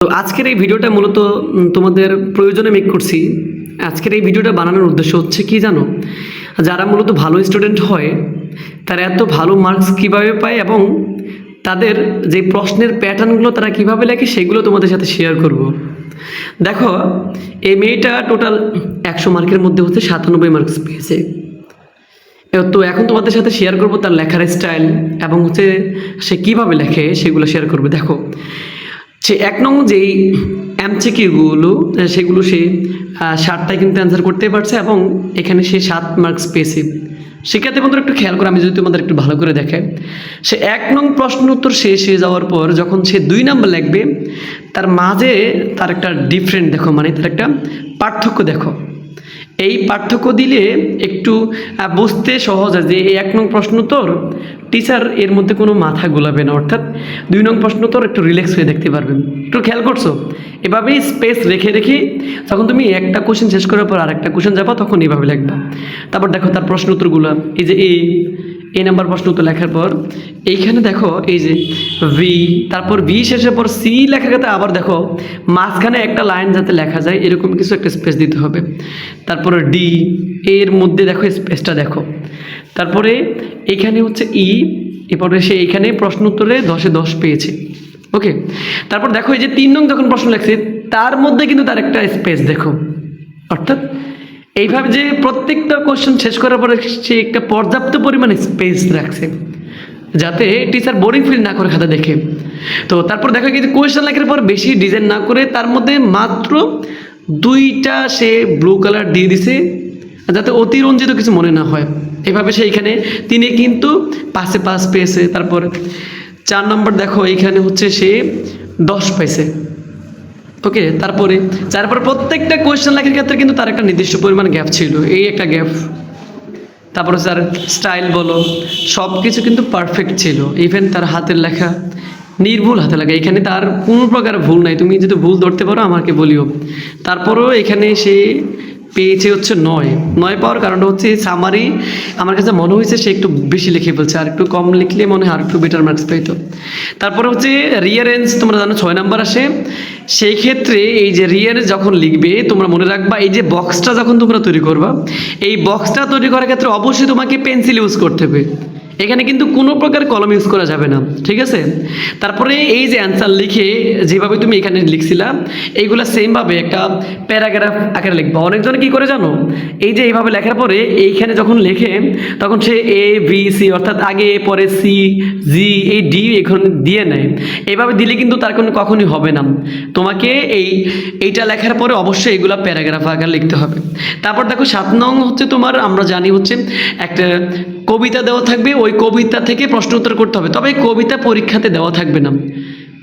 তো আজকের এই ভিডিওটা মূলত তোমাদের প্রয়োজনে মেক করছি। আজকের এই ভিডিওটা বানানোর উদ্দেশ্য হচ্ছে কি জানো? যারা মূলত ভালো স্টুডেন্ট হয়, তারা এত ভালো মার্কস কীভাবে পায় এবং তাদের যে প্রশ্নের প্যাটার্নগুলো তারা কীভাবে লেখে সেগুলো তোমাদের সাথে শেয়ার করব। দেখো, এই মেয়েটা টোটাল একশো মার্কের মধ্যে হচ্ছে সাতানব্বই মার্কস পেয়েছে। তো এখন তোমাদের সাথে শেয়ার করব তার লেখার স্টাইল এবং হচ্ছে সে কীভাবে লেখে সেগুলো শেয়ার করবে। দেখো সে এক নং যেই এমসিকিউগুলো সেগুলো সে ষাটটায় কিন্তু অ্যান্সার করতে পারছে এবং এখানে সে সাত মার্কস পেয়েছে। সেক্ষেত্রে বন্ধুরা, একটু খেয়াল করে আমি যদি তোমাদের একটু ভালো করে দেখে সে এক নং প্রশ্ন উত্তর শেষ হয়ে যাওয়ার পর যখন সে দুই নম্বর লিখবে, তার মাঝে তার একটা ডিফারেন্ট দেখো মানে তার একটা পার্থক্য দেখো। এই পার্থক্য দিলে একটু বুঝতে সহজ হয় যে এই এক নং প্রশ্নোত্তর তোর টিচার এর মধ্যে কোনো মাথা গোলাবে না। অর্থাৎ দুই নং প্রশ্নোত্তর একটু রিল্যাক্স হয়ে দেখতে পারবেন একটু খেয়াল করছ? এভাবেই স্পেস রেখে রেখে যখন তুমি একটা কোশ্চেন শেষ করার পর আর একটা কোশ্চেন যাবা, তখন এভাবে লিখবা। তারপর দেখো তার প্রশ্নোত্তরগুলো এই যে এই এই নাম্বার প্রশ্ন উত্তর লেখার পর, এইখানে দেখো, এই যে ভি তারপর ভি শেষের পর সি লেখা গেতে আবার দেখো, মাঝখানে একটা লাইন যাতে লেখা যায়, এরকম কিছু একটা স্পেস দিতে হবে। তারপরে ডি এর মধ্যে দেখো স্পেসটা দেখো। তারপরে এখানে হচ্ছে ই এরপরে সে এখানে প্রশ্ন উত্তরে দশে দশ পেয়েছে। ওকে তারপর দেখো, এই যে তিন নং যখন প্রশ্ন লেখছে, তার মধ্যে কিন্তু তার একটা স্পেস দেখো। অর্থাৎ এইভাবে যে প্রত্যেকটা কোশ্চেন শেষ করার পরে সে একটা পর্যাপ্ত পরিমাণে স্পেস রাখছে, যাতে টিচার বোরিং ফিল না করে খাতা দেখে। তো তারপর দেখা গেছে কোয়েশ্চেন লেখার পর বেশি ডিজাইন না করে তার মধ্যে মাত্র দুইটা সে ব্লু কালার দিয়ে দিছে, যাতে অতিরঞ্জিত কিছু মনে না হয়। এভাবে সে এখানে, তিনি কিন্তু পাশে পাস পেয়েছে। তারপর চার নম্বর দেখো এইখানে হচ্ছে সে দশ পাইছে। ওকে তারপরে, তারপর প্রত্যেকটা কোয়েশ্চেন লেখার ক্ষেত্রে কিন্তু তার একটা নির্দিষ্ট পরিমাণ গ্যাপ ছিল। এই একটা গ্যাপ তারপরে তার স্টাইল বলো সব কিছু কিন্তু পারফেক্ট ছিল। ইভেন তার হাতের লেখা, নির্ভুল হাতে লাগে এখানে তার কোনো প্রকার ভুল নাই। তুমি যদি ভুল ধরতে পারো, আমাকে বলিও। তারপরেও এখানে সে পেয়েছে হচ্ছে নয়। নয় পাওয়ার কারণটা হচ্ছে সামারি আমার কাছে মনে হয়েছে সে একটু বেশি লিখে ফেলছে, আর একটু কম লিখলে মনে হয় আর একটু বেটার মার্কস পেতো। তারপরে হচ্ছে রিয়ারেঞ্জ তোমরা জানো ছয় নাম্বার আসে। সেই ক্ষেত্রে এই যে রিয়ারেঞ্জ যখন লিখবে, তোমরা মনে রাখবা এই যে বক্সটা যখন তোমরা তৈরি করবা, এই বক্সটা তৈরি করার ক্ষেত্রে অবশ্যই তোমাকে পেন্সিল ইউজ করতে হবে। এখানে কিন্তু কোনো প্রকার কলম ইউজ করা যাবে না, ঠিক আছে? তারপরে এই যে অ্যান্সার লিখে যেভাবে তুমি এখানে লিখছিলা, এইগুলো সেমভাবে একটা প্যারাগ্রাফ আকারে লিখবা। অনেকজন কি করে জানো? এই যে এইভাবে লেখার পরে এইখানে যখন লেখে, তখন সে এ বি সি অর্থাৎ আগে, পরে সি জি এই ডি এখন দিয়ে নেয়। এইভাবে দিলে কিন্তু তার কোনো কখনই হবে না। তোমাকে এই, এইটা লেখার পরে অবশ্যই এগুলো প্যারাগ্রাফ আকারে লিখতে হবে। তারপর দেখো সাত নং হচ্ছে তোমার, আমরা জানি হচ্ছে একটা কবিতা দেওয়া থাকবে, ওই কবিতা থেকে প্রশ্ন উত্তর করতে হবে। তবে কবিতা পরীক্ষাতে দেওয়া থাকবে না।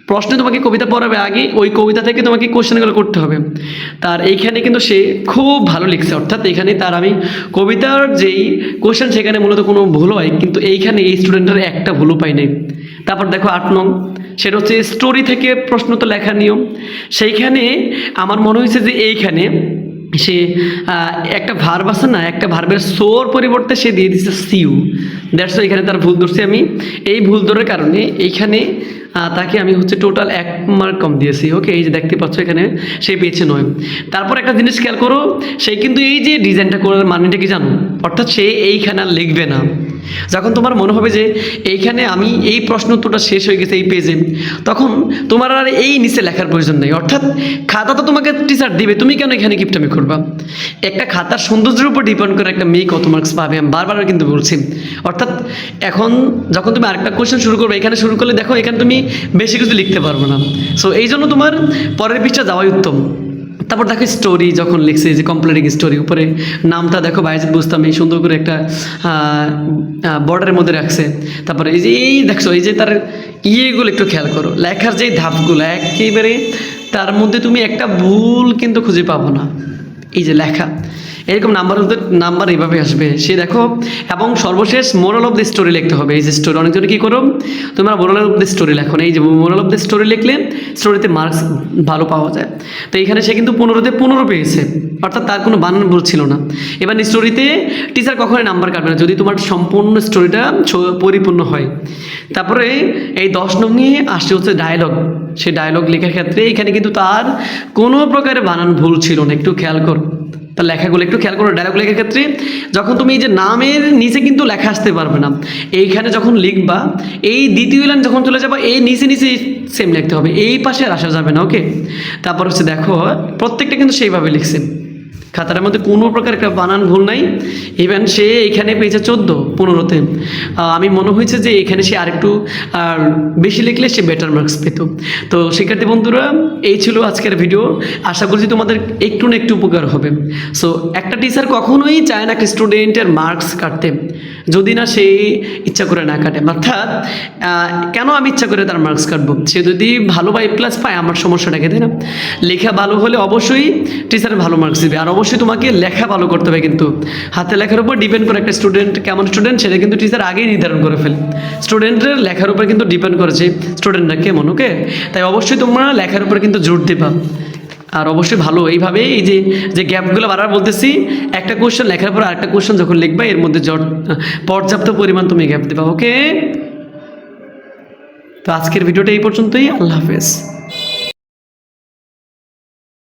প্রশ্নে তোমাকে কবিতা পড়াবে আগে, ওই কবিতা থেকে তোমাকে কোশ্চেনগুলো করতে হবে। তার এইখানে কিন্তু সে খুব ভালো লিখছে, অর্থাৎ এখানে তার আমি কবিতার যেই কোশ্চেন, সেখানে মূলত কোনো ভুল হয়, কিন্তু এইখানে এই স্টুডেন্টের একটা ভুলও পাই নাই। তারপর দেখো আট নং, সেটা হচ্ছে স্টোরি থেকে প্রশ্ন তো লেখার নিয়ম। সেইখানে আমার মনে হয়েছে যে এইখানে সে একটা ভার্ব আছে না, একটা ভার্বের সোর পরিবর্তে সে দিয়ে দিচ্ছে সিউ দ্যাটস এখানে তার ভুল ধরছি আমি। এই ভুল ধরার কারণে এইখানে তাকে আমি হচ্ছে টোটাল এক মার্ক কম দিয়েছি। ওকে এই যে দেখতে পাচ্ছ এখানে, সে পেয়েছে নয়। তারপর একটা জিনিস খেয়াল করো, সে কিন্তু এই যে ডিজাইনটা করার মানেটা কি জানো? অর্থাৎ সে এইখানে আর লিখবে না। যখন তোমার মনে হবে যে এইখানে আমি এই প্রশ্ন উত্তরটা শেষ হয়ে গেছে এই পেজে তখন তোমার আর এই নিচে লেখার প্রয়োজন নেই। অর্থাৎ খাতা তো তোমাকে টিচার দিবে, তুমি কেন এখানে গিফটামি করবা? একটা খাতার সৌন্দর্যের উপর ডিপেন্ড করে একটা মেয়ে কত মার্কস পাবে, আমি বারবার কিন্তু বলছি। অর্থাৎ এখন যখন তুমি আরেকটা কোয়েশ্চেন শুরু করবে, এখানে শুরু করলে দেখো এখানে তুমি বেশি কিছু লিখতে পারবে না। সো এই জন্য তোমার পরের পৃষ্ঠা যাওয়াই উত্তম। তারপর দেখো স্টোরি যখন লিখছে যে কমপ্লিটিং স্টোরি উপরে নামটা দেখো বাইজিৎ বুঝতাম এই সুন্দর করে একটা বর্ডারের মধ্যে রাখছে। তারপরে এই যে, এই দেখছ, এই যে তার ইয়েগুলো একটু খেয়াল করো। লেখার যে ধাপগুলো, একেবারে তার মধ্যে তুমি একটা ভুল কিন্তু খুঁজে পাবো না। এই যে লেখা। এরকম নাম্বার নাম্বার এইভাবে আসবে। সে দেখো, এবং সর্বশেষ মোরাল অফ দ্য স্টোরি লিখতে হবে। এই যে স্টোরি অনেকজনে কী করো? তোমরা মোরাল অফ দ্য স্টোরি লেখো এই যে মোরাল অফ দ্য স্টোরি লিখলে স্টোরিতে মার্কস ভালো পাওয়া যায়। তো এখানে সে কিন্তু পনেরোতে পনেরো পেয়েছে। অর্থাৎ তার কোনো বানান ভুল ছিল না। এবার স্টোরিতে টিচার কখনোই নাম্বার কাটবে না। যদি তোমার সম্পূর্ণ স্টোরিটা পরিপূর্ণ হয়। তারপরে এই দশ নং নিয়ে আসছে হচ্ছে ডায়লগ সেই ডায়লগ লেখার ক্ষেত্রে এখানে কিন্তু তার কোনো প্রকারের বানান ভুল ছিল না। একটু খেয়াল কর। তার লেখাগুলো, একটু খেয়াল করো ডায়লগ লেখার ক্ষেত্রে, যখন তুমি এই যে নামের নিচে কিন্তু লেখা আসতে পারবে না, এইখানে যখন লিখবা, এই দ্বিতীয় লাইন যখন চলে যাবা, এই নিচে নিচে সেম লিখতে হবে, এই পাশে আর আসা যাবে না ওকে তারপর হচ্ছে দেখো, প্রত্যেকটা কিন্তু সেইভাবে লিখছে। খাতার মধ্যে কোনো প্রকার একটা বানান ভুল নাই। ইভেন সে এখানে পেয়েছে চোদ্দ, পনেরোতে। আমি মনে হয়েছে যে এখানে সে আরেকটু আর বেশি লিখলে সে বেটার মার্কস পেত। তো শিক্ষার্থী বন্ধুরা, এই ছিল আজকের ভিডিও আশা করছি তোমাদের একটু না একটু উপকার হবে। সো একটা টিচার কখনোই চায় না একটা স্টুডেন্টের মার্কস কাটতে। যদি না সে ইচ্ছা করে না কাটে। অর্থাৎ কেন আমি ইচ্ছা করে তার মার্কস কাটবো? সে যদি ভালো বা প্লাস পায়, আমার সমস্যাটাকে, তাই না? লেখা ভালো হলে অবশ্যই টিচার ভালো মার্কস দেবে। আর অবশ্যই তোমাকে লেখা ভালো করতে হবে কিন্তু। হাতে লেখার উপর ডিপেন্ড করে একটা স্টুডেন্ট কেমন স্টুডেন্ট সেটা কিন্তু টিচার আগেই নির্ধারণ করে ফেলে। স্টুডেন্টের লেখার উপর কিন্তু ডিপেন্ড করেছে স্টুডেন্টরা কেমন ওকে তাই অবশ্যই তোমরা লেখার উপর কিন্তু জোর দেবা। আর অবশ্যই ভালো এইভাবে এই যে যে গ্যাপগুলো বারবার বলতেছি, একটা কোশ্চেন লেখার পর আরেকটা কোশ্চেন যখন লিখবা, এর মধ্যে জট, পর্যাপ্ত পরিমাণ তুমি গ্যাপ দেবা ওকে তো আজকের ভিডিওটা এই পর্যন্তই, আল্লাহ হাফেজ।